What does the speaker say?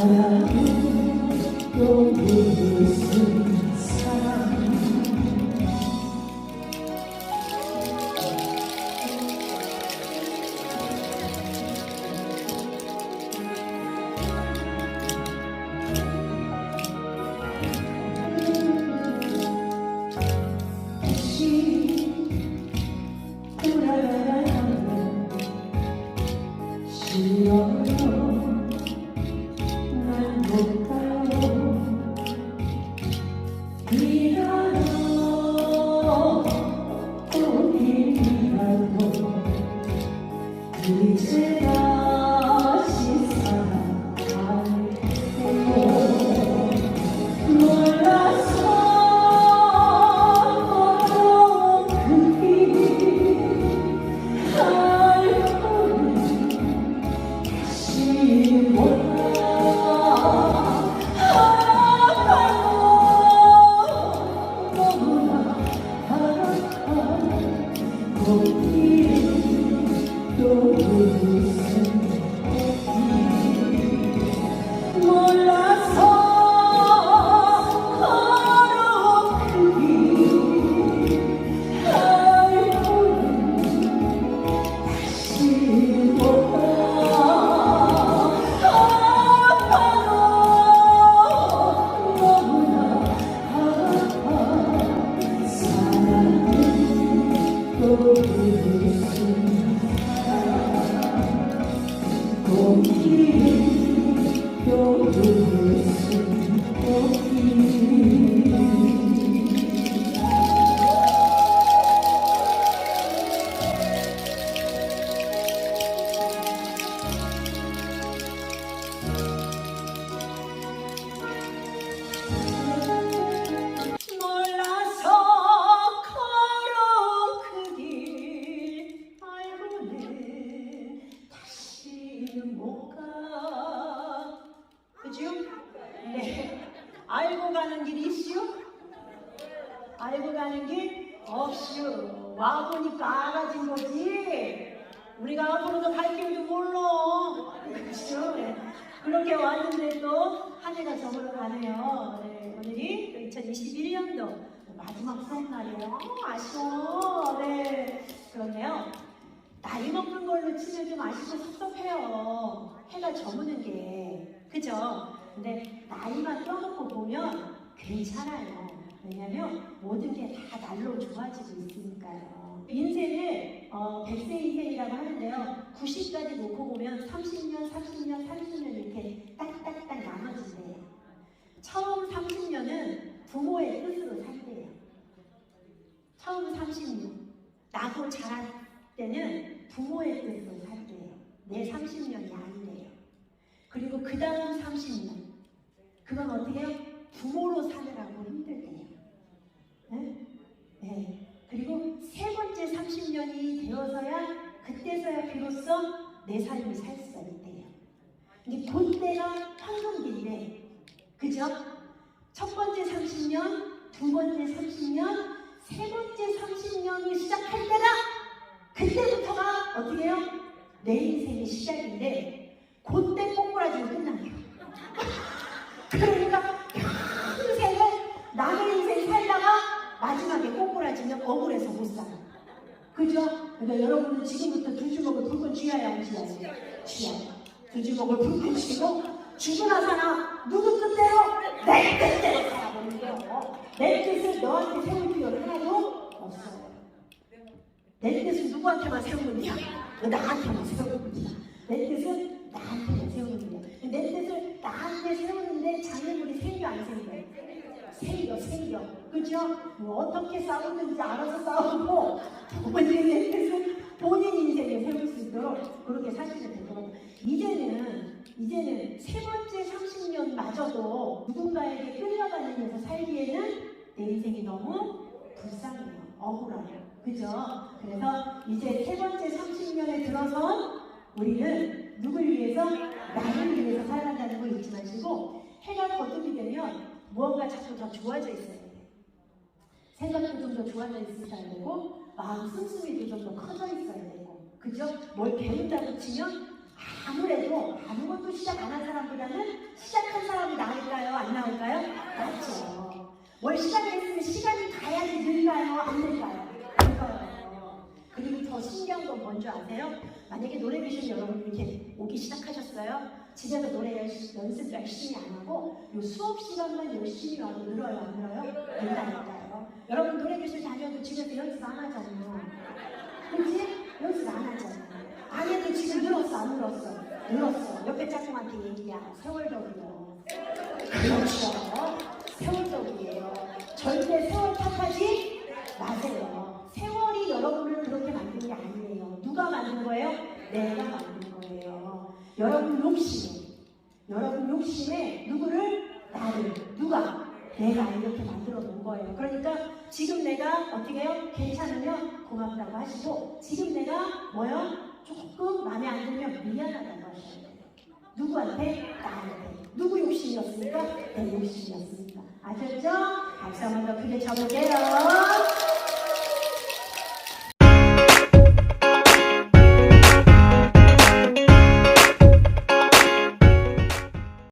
사랑은 또 Senhor. 알고 가는 길 없슈. 와보니까 알아진 거지. 우리가 앞으로도 갈 길도 몰라. 그죠? 네. 그렇게 왔는데 또한 해가 저물어 가네요. 네, 오늘이 2021년도 마지막 수업 날이에요. 어, 아쉬워. 네. 그렇네요. 나이 먹는 걸로 치면 좀 아쉽고 섭섭해요. 해가 저무는 게. 그죠? 근데 나이만 떠놓고 보면 괜찮아요 왜냐면 모든 게 다 날로 좋아지고 있으니까요. 인생을 어, 100세 인생이라고 하는데요. 90까지 놓고 보면 30년, 30년, 30년 이렇게 딱딱딱 나눠진대요. 처음 30년은 부모의 뜻으로 살대요. 처음 30년. 나고 자랄 때는 부모의 뜻으로 살대요. 내 30년이 아니래요. 그리고 그 다음 30년. 그건 어떻게 해요? 부모로 사느라고 힘들대요. 네? 네. 그리고 세 번째 30년이 되어서야 그때서야 비로소 내 삶을 살 수가 있대요. 근데 그때가 황금기인데 그죠? 첫 번째 30년, 두 번째 30년, 세 번째 30년을 시작할 때가 그때부터가 어떻게 해요? 내 인생의 시작인데 그때 꼬꾸라지고 끝나요. 그러니까 꼬꾸라지면 억울해서 못 살아. 그죠? 그러니까 여러분은 지금부터 두 주먹을 불끈 쥐어야 안 쥐어야 쥐어야 두 주먹을 불끈 쥐고 죽으나 사나 누구 뜻대로 내 뜻대로 살아보는데요. 내 뜻을 너한테 세울 필요는 하나도 없어요. 내 뜻을 누구한테만 세우느냐? 나한테만 세우느냐? 내 뜻은 나한테만 세우느냐? 내 뜻을 나한테 세우는데 장애물이 생겨 안 생겨? 생 겨 생겨. 있어. 그죠? 뭐 어떻게 싸우든지 알아서 싸우고 본인의 뜻을 본인 인생에 세울 수 있도록 그렇게 사시면 같아요. 이제는 이제는 세 번째 30년 마저도 누군가에게 끌려다니면서 살기에는 내 인생이 너무 불쌍해요. 억울해요. 그죠? 그래서 이제 세 번째 30년에 들어선 우리는 누굴 위해서? 나를 위해서 살아간다는 걸 잊지 마시고 해가 거듭이 되면 무언가 자꾸 더 좋아져 있어야 돼요. 생각도 좀 더 좋아져 있어야 되고 마음 씀씀이도 좀 더 커져 있어야 되고 그죠? 뭘 배운다고 치면 아무래도 아무것도 시작 안 한 사람보다는 시작한 사람이 나을까요? 안 나을까요? 낫죠. 뭘 시작했으면 시간이 가야지 늘까요? 안 늘까요? 그리고 더 신기한 건 뭔지 아세요? 만약에 노래 교실 여러분 이렇게 오기 시작하셨어요? 집에서 노래 연습 열심히 안 하고 요 수업 시간만 열심히 와도 늘어요? 안 늘어요? 늘다니까요. 여러분 노래 교실 다녀도 집에서 연습 안 하잖아요. 그치? 연습 안 하잖아. 안 해도 지금 늘었어, 안 늘었어? 늘었어. 옆에 짝꿍한테 얘기야. 세월덕이요. 그렇죠. 여러분 욕심에 누구를? 나를. 누가? 내가 이렇게 만들어 놓은 거예요. 그러니까 지금 내가 어떻게 해요? 괜찮으면 고맙다고 하시고 지금 내가 뭐요? 조금 마음에 안 들면 미안하다고 하셔야 돼요. 누구한테? 나한테. 누구 욕심이었습니까? 내 욕심이었습니다. 아셨죠? 박수 한번 더 크게 쳐볼게요.